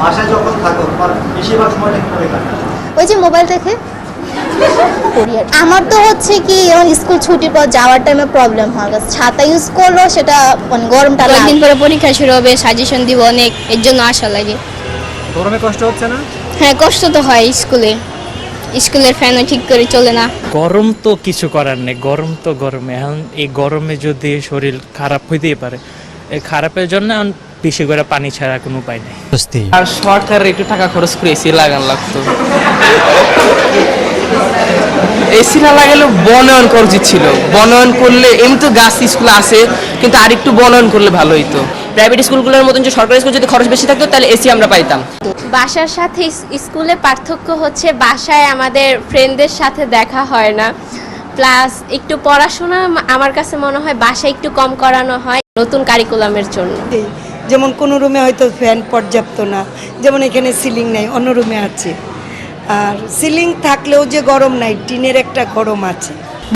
বাসায় যখন থাকো তোমার বেশিরভাগ সময়টা কীভাবে কাটাও ওই যে মোবাইল দেখে? করি আর কি। আমার তো হচ্ছে কি স্কুল ছুটির পর যাওয়ার টাইমে প্রবলেম হয় ছাতা ইউজ করলেও সেটা মানে গরমটা লাগে। পরে পরীক্ষা শুরু হবে সাজেশন দিব অনেক এর জন্য আশা লাগে। গরমে কষ্ট হচ্ছে না? হ্যাঁ কষ্ট তো হয় স্কুলে স্কুলের ফ্যানও ঠিক করে চলে না। গরম তো কিছু করার নেই গরম তো গরমে। এখন এই গরমে যদি শরীর খারাপ হইতেই পারে এই খারাপের জন্য বেশি করে পানি ছাড়া কোনো উপায় নেই। আর সরকার একটু টাকা খরচ করে এসি লাগান লাগতো। এসি না লাগালেও বনয়ন করা উচিত ছিল। বনয়ন করলে এমনি তো গাছ স্কুল আছে কিন্তু আরেকটু বনয়ন করলে ভালো হতো প্রাইভেট স্কুলগুলোর মতন যে সরকারি স্কুল যদি খরচ বেশি থাকতো তাহলে এসি আমরা পাইতাম। বাসার সাথে স্কুলে পার্থক্য হচ্ছে বাসায় আমাদের ফ্রেন্ডদের সাথে দেখা হয় না। প্লাস একটু পড়াশোনা আমার কাছে মনে হয় বাসায় একটু কম করানো হয় নতুন কারিকুলামের জন্য। যেমন কোনো রুমে হয়তো ফ্যান পর্যাপ্ত না, যেমন এখানে সিলিং নাই, অন্য রুমে আছে। আর সিলিং থাকলেও যে গরম নাই, টিনের একটা গরম আছে।